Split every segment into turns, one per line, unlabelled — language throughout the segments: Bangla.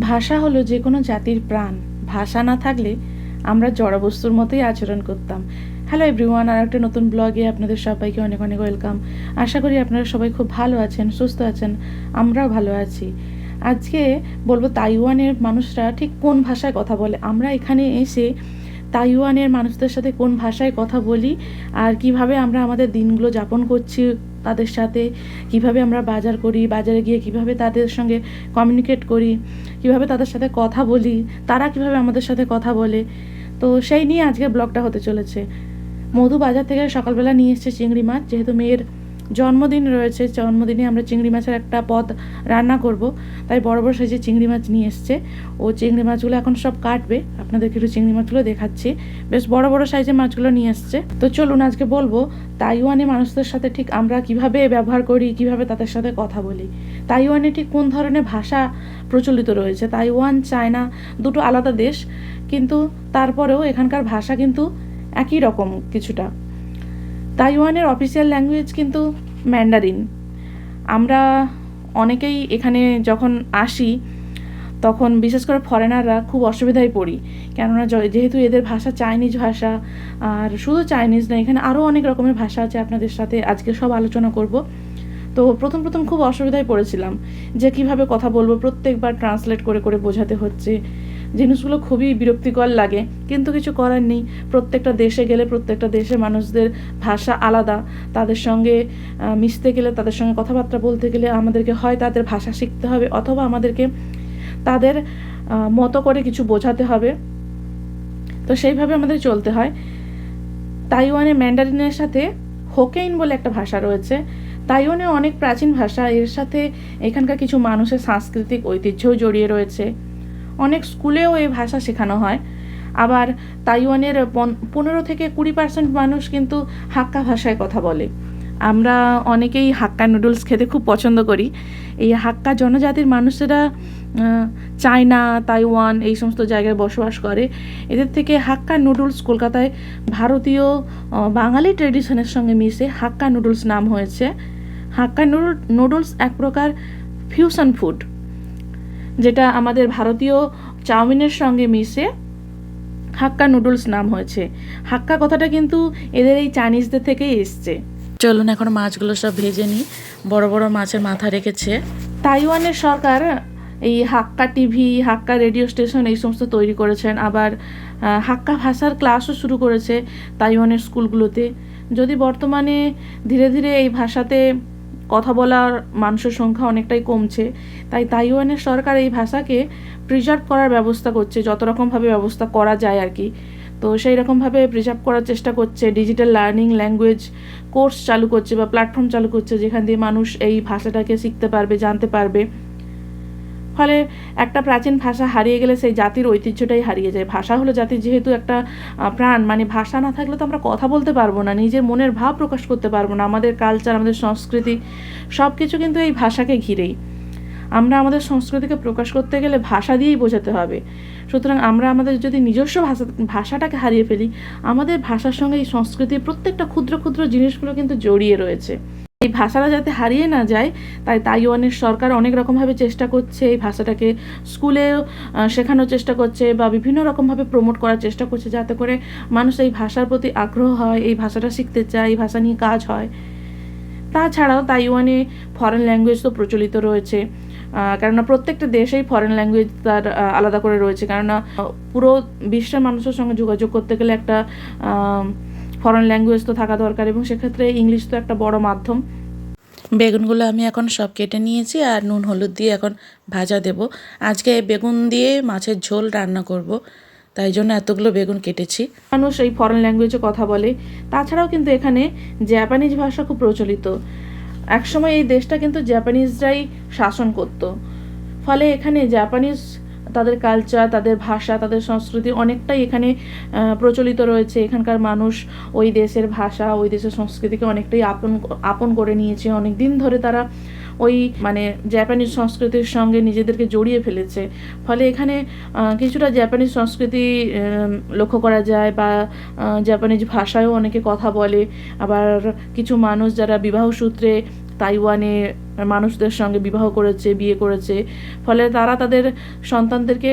ভাষা হলো যে কোনো জাতির প্রাণ। ভাষা না থাকলে আমরা জড়বস্তুর মতোই আচরণ করতাম। হ্যালো এভরিওয়ান আর একটা নতুন ব্লগে আপনাদের সবাইকে অনেক অনেক ওয়েলকাম আশা করি আপনারা সবাই খুব ভালো আছেন, সুস্থ আছেন, আমরাও ভালো আছি। আজকে বলব তাইওয়ানের মানুষরা ঠিক কোন ভাষায় কথা বলে? আমরা এখানে এসে তাইওয়ানের মানুষদের সাথে কোন ভাষায় কথা বলি, আর কীভাবে আমরা আমাদের দিনগুলো যাপন করছি তাদের সাথে, কীভাবে আমরা বাজার করি, বাজারে গিয়ে কীভাবে তাদের সঙ্গে কমিউনিকেট করি, কীভাবে তাদের সাথে কথা বলি, তারা কীভাবে আমাদের সাথে কথা বলে। তো সেই নিয়ে আজকের ব্লগটা হতে চলেছে। মধু বাজার থেকে সকালবেলা নিয়ে এসছে চিংড়ি মাছ, যেহেতু মেয়ের জন্মদিন রয়েছে, জন্মদিনে আমরা চিংড়ি মাছের একটা পদ রান্না করব। তাই বড় বড় সাইজে চিংড়ি মাছ নিয়ে এসছে। ও চিংড়ি মাছগুলো এখন সব কাটবে। আপনাদেরকে একটু চিংড়ি মাছগুলো দেখাচ্ছি। বেশ বড় বড় সাইজের মাছগুলো নিয়ে এসছে। তো চলুন আজকে বলব, তাইওয়ানে মানুষদের সাথে ঠিক আমরা কীভাবে ব্যবহার করি, কীভাবে তাদের সাথে কথা বলি? তাইওয়ানে ঠিক কোন ধরনের ভাষা প্রচলিত রয়েছে? তাইওয়ান, চায়না দুটো আলাদা দেশ, কিন্তু তারপরেও এখানকার ভাষা কিন্তু একই রকম কিছুটা। তাইওয়ানের অফিসিয়াল ল্যাঙ্গুয়েজ কিন্তু ম্যান্ডারিন আমরা অনেকেই এখানে যখন আসি, তখন বিশেষ করে ফরেনাররা খুব অসুবিধায় পড়ি। কেননা যেহেতু এদের ভাষা চাইনিজ ভাষা, আর শুধু চাইনিজ না, এখানে আরও অনেক রকমের ভাষা আছে আপনাদের সাথে আজকে সব আলোচনা করব। তো প্রথম প্রথম খুব অসুবিধায় পড়েছিলাম যে কীভাবে কথা বলব, প্রত্যেকবার ট্রান্সলেট করে করে বোঝাতে হচ্ছে। জিনিসগুলো খুবই বিরক্তিকর লাগে, কিন্তু কিছু করার নেই। প্রত্যেকটা দেশে গেলে প্রত্যেকটা দেশে মানুষদের ভাষা আলাদা। তাদের সঙ্গে মিশতে গেলে তাদের সঙ্গে কথাবার্তা বলতে গেলে আমাদেরকে হয় তাদের ভাষা শিখতে হবে, অথবা আমাদেরকে তাদের মতো করে কিছু বোঝাতে হবে। তো সেইভাবে আমাদের চলতে হয়। তাইওয়ানে ম্যান্ডারিনের সাথে হোকেইন বলে একটা ভাষা রয়েছে। তাইওয়ানে অনেক প্রাচীন ভাষা, এর সাথে এখানকার কিছু মানুষের সাংস্কৃতিক ঐতিহ্যও জড়িয়ে রয়েছে। অনেক স্কুলেও এই ভাষা শেখানো হয়। আবার তাইওয়ানের পন- পনেরো থেকে কুড়ি পার্সেন্ট মানুষ কিন্তু হাক্কা ভাষায় কথা বলে। আমরা অনেকেই হাক্কা নুডলস খেতে খুব পছন্দ করি। এই হাক্কা জনজাতির মানুষেরা চায়না, তাইওয়ান এই সমস্ত জায়গায় বসবাস করে। এদের থেকে হাক্কা নুডলস কলকাতায় ভারতীয় বাঙালি ট্রেডিশনের সঙ্গে মিশে হাক্কা নুডলস নাম হয়েছে। হাক্কা নুডল নুডলস এক প্রকার ফিউশন ফুড যেটা আমাদের ভারতীয় চাউমিনের সঙ্গে মিশে হাক্কা নুডলস নাম হয়েছে। হাক্কা কথাটা কিন্তু এদের এই চাইনিজদের থেকেই এসছে। চলুন এখন মাছগুলো সব ভেজে নিই। বড় বড় মাছের মাথা রেখেছে। তাইওয়ানের সরকার এই Hakka TV Hakka radio station এই সমস্ত তৈরি করেছেন। আবার হাক্কা ভাষার ক্লাসও শুরু করেছে তাইওয়ানের স্কুলগুলোতে। যদি বর্তমানে ধীরে ধীরে এই ভাষাতে কথা বলার মানুষের সংখ্যা অনেকটাই কমছে। তাই তাইওয়ানের সরকার এই ভাষাকে প্রিজার্ভ করার ব্যবস্থা করছে, যত রকমভাবে ব্যবস্থা করা যায় আর কি। তো সেই রকমভাবে প্রিজার্ভ করার চেষ্টা করছে ডিজিটাল লার্নিং ল্যাঙ্গুয়েজ কোর্স চালু করছে বা প্ল্যাটফর্ম চালু করছে, যেখান দিয়ে মানুষ এই ভাষাটাকে শিখতে পারবে, জানতে পারবে। ফলে একটা প্রাচীন ভাষা হারিয়ে গেলে সেই জাতির ঐতিহ্যটাই হারিয়ে যায়। ভাষা হলো জাতির যেহেতু একটা প্রাণ। মানে ভাষা না থাকলে তো আমরা কথা বলতে পারব না, নিজের মনের ভাব প্রকাশ করতে পারব না। আমাদের কালচার আমাদের সংস্কৃতি সব কিছু কিন্তু এই ভাষাকে ঘিরেই। আমরা আমাদের সংস্কৃতিকে প্রকাশ করতে গেলে ভাষা দিয়েই বোঝাতে হবে। সুতরাং আমরা আমাদের যদি নিজস্ব ভাষা, ভাষাটাকে হারিয়ে ফেলি, আমাদের ভাষার সঙ্গে এই সংস্কৃতির প্রত্যেকটা ক্ষুদ্র ক্ষুদ্র জিনিসগুলো কিন্তু জড়িয়ে রয়েছে। এই ভাষাটা যাতে হারিয়ে না যায় তাই তাইওয়ানের সরকার অনেক রকমভাবে চেষ্টা করছে এই ভাষাটাকে স্কুলেও আহ, শেখানোর চেষ্টা করছে বা বিভিন্ন রকমভাবে প্রমোট করার চেষ্টা করছে যাতে করে মানুষ এই ভাষার প্রতি আগ্রহ হয় এই ভাষাটা শিখতে চায় এই ভাষা নিয়ে কাজ হয়। তাছাড়াও তাইওয়ানে ফরেন ল্যাঙ্গুয়েজ তো প্রচলিত রয়েছে কেননা প্রত্যেকটা দেশেই ফরেন ল্যাঙ্গুয়েজ তার আলাদা করে রয়েছে। কেননা পুরো বিশ্বের মানুষের সঙ্গে যোগাযোগ করতে গেলে একটা ফরেন ল্যাঙ্গুয়েজ তো থাকা দরকার এবং সেক্ষেত্রে ইংলিশ তো একটা বড় মাধ্যম। বেগুনগুলো আমি এখন সব কেটে নিয়েছি আর নুন হলুদ দিয়ে এখন ভাজা দেব। আজকে বেগুন দিয়ে মাছের ঝোল রান্না করব তাই জন্য এতগুলো বেগুন কেটেছি। মানুষ এই ফরেন ল্যাঙ্গুয়েজে কথা বলে তাছাড়াও কিন্তু এখানে জাপানিজ ভাষা খুব প্রচলিত। একসময় এই দেশটা কিন্তু জাপানিজরাই শাসন করত। ফলে এখানে জাপানিজ তাদের কালচার তাদের ভাষা, তাদের সংস্কৃতি অনেকটাই এখানে প্রচলিত রয়েছে। এখানকার মানুষ ওই দেশের ভাষা, ওই দেশের সংস্কৃতিকে অনেকটাই আপন আপন করে নিয়েছে। অনেক দিন ধরে তারা ওই মানে জাপানিজ সংস্কৃতির সঙ্গে নিজেদেরকে জড়িয়ে ফেলেছে। ফলে এখানে কিছুটা জাপানিজ সংস্কৃতি লক্ষ্য করা যায় বা জাপানিজ ভাষায়ও অনেকে কথা বলে। আবার কিছু মানুষ যারা বিবাহ সূত্রে তাইওয়ানে মানুষদের সঙ্গে বিবাহ করেছে, বিয়ে করেছে। ফলে তারা তাদের সন্তানদেরকে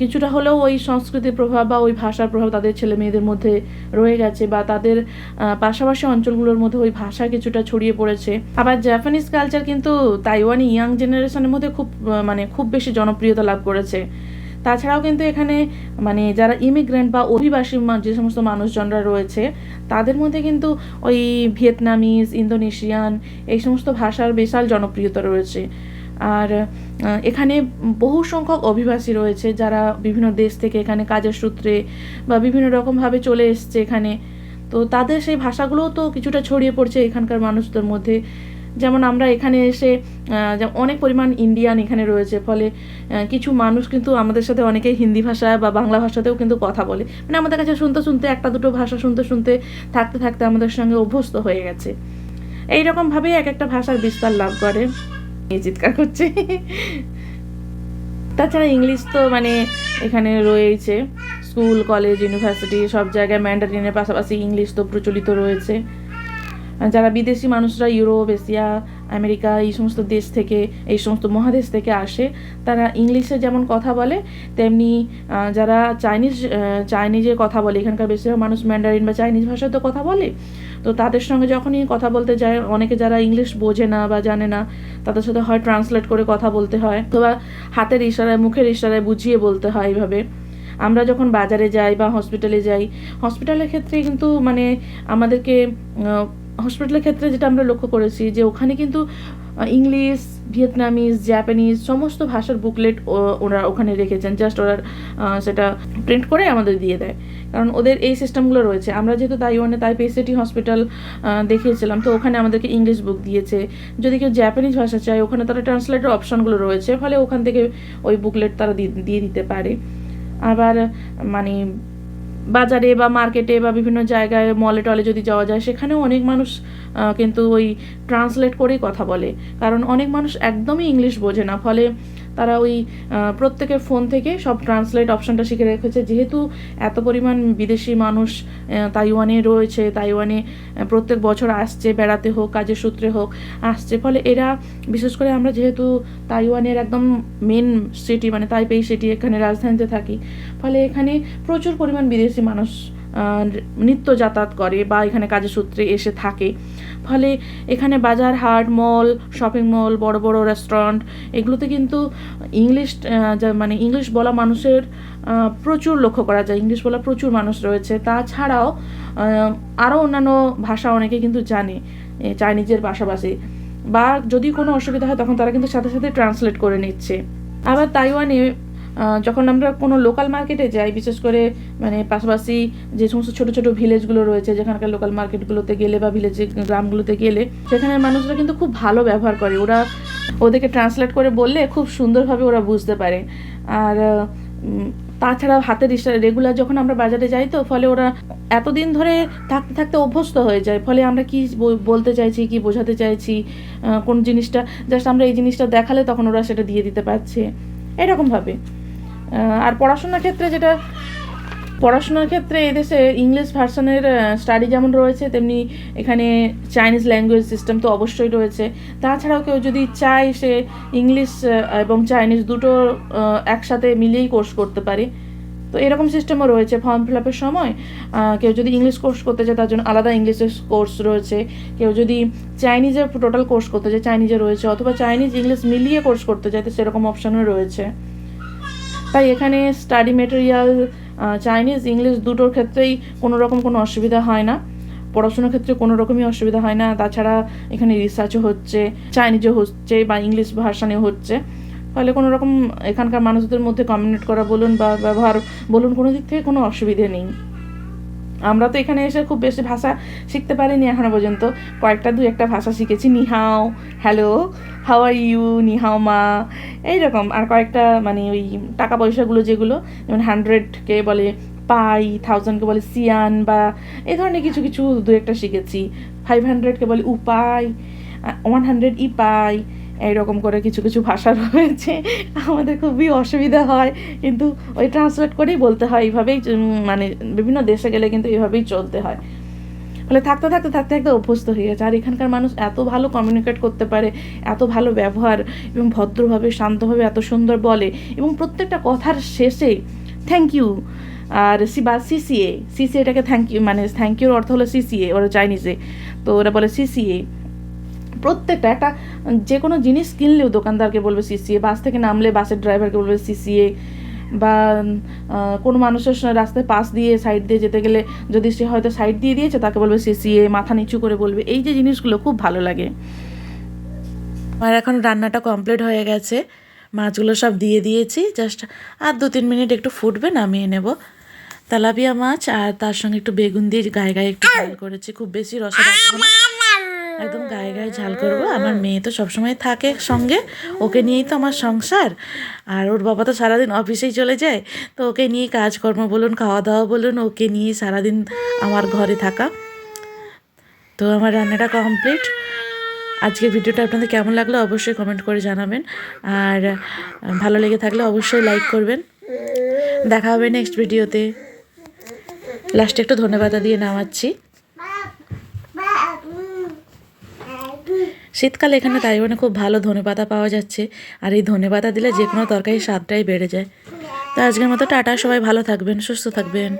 কিছুটা হলেও ওই সংস্কৃতির প্রভাব বা ওই ভাষার প্রভাব তাদের ছেলে মেয়েদের মধ্যে রয়ে গেছে বা তাদের পাশাপাশি অঞ্চলগুলোর মধ্যে ওই ভাষা কিছুটা ছড়িয়ে পড়েছে। আবার জাপানিজ কালচার কিন্তু তাইওয়ানি ইয়াং জেনারেশনের মধ্যে খুব মানে খুব বেশি জনপ্রিয়তা লাভ করেছে। তাছাড়াও কিন্তু এখানে মানে যারা ইমিগ্রেন্ট বা অভিবাসী যে সমস্ত মানুষজনরা রয়েছে, তাদের মধ্যে কিন্তু ওই ভিয়েতনামিজ, ইন্দোনেশিয়ান এই সমস্ত ভাষার বিশাল জনপ্রিয়তা রয়েছে। আর এখানে বহু সংখ্যক অভিবাসী রয়েছে যারা বিভিন্ন দেশ থেকে এখানে কাজের সূত্রে বা বিভিন্ন রকমভাবে চলে এসছে এখানে। তো তাদের সেই ভাষাগুলোও তো কিছুটা ছড়িয়ে পড়ছে এখানকার মানুষদের মধ্যে। যেমন আমরা এখানে এসে অনেক পরিমাণ ইন্ডিয়ান এখানে রয়েছে, ফলে কিছু মানুষ কিন্তু আমাদের সাথে অনেকেই হিন্দি ভাষা বা বাংলা ভাষাতেও কিন্তু কথা বলে। মানে আমাদের কাছে শুনতে শুনতে, একটা দুটো ভাষা শুনতে শুনতে, থাকতে থাকতে আমাদের সঙ্গে অভ্যস্ত হয়ে গেছে। এইরকমভাবেই এক একটা ভাষার বিস্তার লাভ করে। চিৎকার করছে। তাছাড়া ইংলিশ তো মানে এখানে রয়েছে স্কুল, কলেজ, ইউনিভার্সিটি, সব জায়গায় ম্যান্ডারিনের পাশাপাশি ইংলিশ তো প্রচলিত রয়েছে। যারা বিদেশি মানুষরা, ইউরোপ, এশিয়া, আমেরিকা, এই সমস্ত দেশ থেকে, এই সমস্ত মহাদেশ থেকে আসে, তারা ইংলিশে যেমন কথা বলে, তেমনি যারা চাইনিজ চাইনিজে কথা বলে, এখানকার বেশিরভাগ মানুষ ম্যান্ডারিন বা চাইনিজ ভাষায় তো কথা বলে, তো তাদের সঙ্গে যখনই কথা বলতে যায়, অনেকে যারা ইংলিশ বোঝে না বা জানে না, তাদের সাথে হয় ট্রান্সলেট করে কথা বলতে হয়, অথবা হাতের ইশারায়, মুখের ইশারায় বুঝিয়ে বলতে হয় এইভাবে। আমরা যখন বাজারে যাই বা হসপিটালে যাই হসপিটালের ক্ষেত্রে কিন্তু মানে আমাদেরকে হসপিটালের ক্ষেত্রে যেটা আমরা লক্ষ্য করেছি যে ওখানে কিন্তু ইংলিশ, ভিয়েতনামিজ, জাপানিজ সমস্ত ভাষার বুকলেট ওরা ওখানে রেখেছেন। জাস্ট ওরা সেটা প্রিন্ট করে আমাদের দিয়ে দেয়। কারণ ওদের এই সিস্টেমগুলো রয়েছে। আমরা যেহেতু তাইওয়ানে, তাইপে সিটি হসপিটাল দেখিয়েছিলাম, তো ওখানে আমাদেরকে ইংলিশ বুক দিয়েছে। যদি কেউ জাপানিজ ভাষা চায়, ওখানে তারা ট্রান্সলেটের অপশনগুলো রয়েছে। ফলে ওখান থেকে ওই বুকলেট তারা দিয়ে দিতে পারে। আবার মানে বাজারে বা মার্কেটে বা বিভিন্ন জায়গায় মলে টলে যদি যাওয়া যায়, সেখানেও অনেক মানুষ কিন্তু ওই ট্রান্সলেট করেই কথা বলে। কারণ অনেক মানুষ একদমই ইংলিশ বোঝে না। ফলে তারা ওই প্রত্যেকের ফোন থেকে সব ট্রান্সলেট অপশনটা শিখে রেখেছে। যেহেতু এত পরিমাণ বিদেশি মানুষ তাইওয়ানে রয়েছে, তাইওয়ানে প্রত্যেক বছর আসছে, বেড়াতে হোক, কাজের সূত্রে হোক, আসছে। ফলে এরা, বিশেষ করে আমরা যেহেতু তাইওয়ানের একদম মেন সিটি মানে তাইপেই সিটি এখানে রাজধানীতে থাকি, ফলে এখানে প্রচুর পরিমাণ বিদেশি মানুষ নিত্য যাতায়াত করে বা এখানে কাজের সূত্রে এসে থাকে। ফলে এখানে বাজার, হাট, মল শপিং মল বড় বড় রেস্টুরেন্ট এগুলোতে কিন্তু ইংলিশ মানে ইংলিশ বলা মানুষের প্রচুর লক্ষ্য করা যায়। ইংলিশ বলা প্রচুর মানুষ রয়েছে। তাছাড়াও আরও অন্যান্য ভাষা অনেকে কিন্তু জানে চাইনিজের পাশাপাশি। বা যদি কোনো অসুবিধা হয়, তখন তারা কিন্তু সাথে সাথে ট্রান্সলেট করে নিচ্ছে। আবার তাইওয়ানে যখন আমরা কোনো লোকাল মার্কেটে যাই, বিশেষ করে মানে পাশাপাশি যে সমস্ত ছোট ছোট ভিলেজগুলো রয়েছে, যেখানকার লোকাল মার্কেটগুলোতে গেলে বা ভিলেজে গ্রামগুলোতে গেলে, সেখানের মানুষরা কিন্তু খুব ভালো ব্যবহার করে। ওরা ওদেরকে ট্রান্সলেট করে বললে খুব সুন্দরভাবে ওরা বুঝতে পারে। আর তাছাড়া হাতের ইশারা রেগুলার যখন আমরা বাজারে যাই তো, ফলে ওরা এতদিন ধরে থাকতে থাকতে অভ্যস্ত হয়ে যায়। ফলে আমরা কি বল- বলতে চাইছি, কি বোঝাতে চাইছি কোন জিনিসটা জাস্ট আমরা এই জিনিসটা দেখালে তখন ওরা সেটা দিয়ে দিতে পারছে। এরকমভাবে। আর পড়াশোনার ক্ষেত্রে যেটা, পড়াশোনার ক্ষেত্রে এদেশে ইংলিশ ভার্সনের স্টাডি যেমন রয়েছে, তেমনি এখানে চাইনিজ ল্যাঙ্গুয়েজ সিস্টেম তো অবশ্যই রয়েছে। তাছাড়াও কেউ যদি চায় সে ইংলিশ এবং চাইনিজ দুটো একসাথে মিলিয়েই কোর্স করতে পারে। তো এরকম সিস্টেমও রয়েছে ফর্ম ফিল আপের সময়। কেউ যদি ইংলিশ কোর্স করতে চায়, তার জন্য আলাদা ইংলিশের কোর্স রয়েছে। কেউ যদি চাইনিজের টোটাল কোর্স করতে চায় চাইনিজে রয়েছে, অথবা চাইনিজ ইংলিশ মিলিয়ে কোর্স করতে চায়, তো সেরকম অপশানও রয়েছে। তাই এখানে স্টাডি মেটেরিয়াল চাইনিজ ইংলিশ দুটোর ক্ষেত্রেই কোনো রকম কোনো অসুবিধা হয় না। পড়াশোনার ক্ষেত্রে কোনো রকমই অসুবিধা হয় না। তাছাড়া এখানে রিসার্চও হচ্ছে চাইনিজও হচ্ছে বা ইংলিশ ভাষা নিয়ে হচ্ছে। ফলে কোনো রকম এখানকার মানুষদের মধ্যে কমিউনিকেট করা বলুন বা ব্যবহার বলুন কোনো দিক থেকে কোনো অসুবিধে নেই। আমরা তো এখানে এসে খুব বেশি ভাষা শিখতে পারিনি এখনও পর্যন্ত। কয়েকটা দু একটা ভাষা শিখেছি। নিহাও, হ্যালো, হাউ আর ইউ, নিহাও মা, এইরকম। আর কয়েকটা মানে ওই টাকা পয়সাগুলো যেগুলো, যেমন হান্ড্রেডকে বলে পাই থাউজেন্ডকে বলে সিয়ান বা এই ধরনের কিছু কিছু দু একটা শিখেছি। ফাইভ হান্ড্রেডকে বলে উপায় ওয়ান হান্ড্রেড ই পাই এইরকম করে কিছু কিছু ভাষা রয়েছে, আমাদের খুবই অসুবিধা হয়। কিন্তু ওই ট্রান্সলেট করেই বলতে হয়, এইভাবেই মানে বিভিন্ন দেশে গেলে কিন্তু এইভাবেই চলতে হয়। ফলে থাকতে থাকতে থাকতে থাকতে অভ্যস্ত হয়ে গেছে। আর এখানকার মানুষ এত ভালো কমিউনিকেট করতে পারে, এত ভালো ব্যবহার এবং ভদ্রভাবে, শান্তভাবে এত সুন্দর বলে এবং প্রত্যেকটা কথার শেষে থ্যাংক ইউ আর সি, বা সিসিএ সিসিএটাকে থ্যাংক ইউ মানে থ্যাংক ইউর অর্থ হলো সিসিএ ওরা চাইনিজে তো ওরা বলে সিসিএ প্রত্যেকটা একটা, যে কোনো জিনিস কিনলেও দোকানদারকে বলবে সিসিএ বাস থেকে নামলে বাসের ড্রাইভারকে বলবে সিসিএ বা কোনো মানুষের রাস্তায় পাশ দিয়ে সাইড দিয়ে যেতে গেলে যদি সে হয়তো সাইড দিয়ে দিয়েছে, তাকে বলবে সিসিএ মাথা নিচু করে বলবে। এই যে জিনিসগুলো খুব ভালো লাগে। আর এখন রান্নাটা কমপ্লিট হয়ে গেছে। মাছগুলো সব দিয়ে দিয়েছি। জাস্ট আর দু তিন মিনিট একটু ফুটবে, নামিয়ে নেব। তেলাপিয়া মাছ আর তার সঙ্গে একটু বেগুন দিয়ে গায়ে গায়ে একটু ঝাল করেছি। খুব বেশি রসা রাখব না। একদম গায়ে গায়ে ঝাল করব। আমার মেয়ে তো সবসময় থাকে সঙ্গে। ওকে নিয়েই তো আমার সংসার। আর ওর বাবা তো সারাদিন অফিসেই চলে যায়। তো ওকে নিয়ে কাজকর্ম বলুন খাওয়া দাওয়া বলুন, ওকে নিয়ে সারাদিন আমার ঘরে থাকা। তো আমার রান্নাটা কমপ্লিট। আজকের ভিডিওটা আপনাদের কেমন লাগল অবশ্যই কমেন্ট করে জানাবেন। আর ভালো লেগে থাকলে অবশ্যই লাইক করবেন। দেখা হবে নেক্সট ভিডিওতে। লাস্টে একটু ধন্যবাদ দিয়ে নামাচ্ছি। শীতকালে এখানে তাইওয়ানে খুব ভালো ধনেপাতা পাওয়া যাচ্ছে, আর এই ধনেপাতা দিলে যে কোনো তরকারি স্বাদটাই বেড়ে যায়। তো আজকের মতো টাটা, সবাই ভালো থাকবেন, সুস্থ থাকবেন।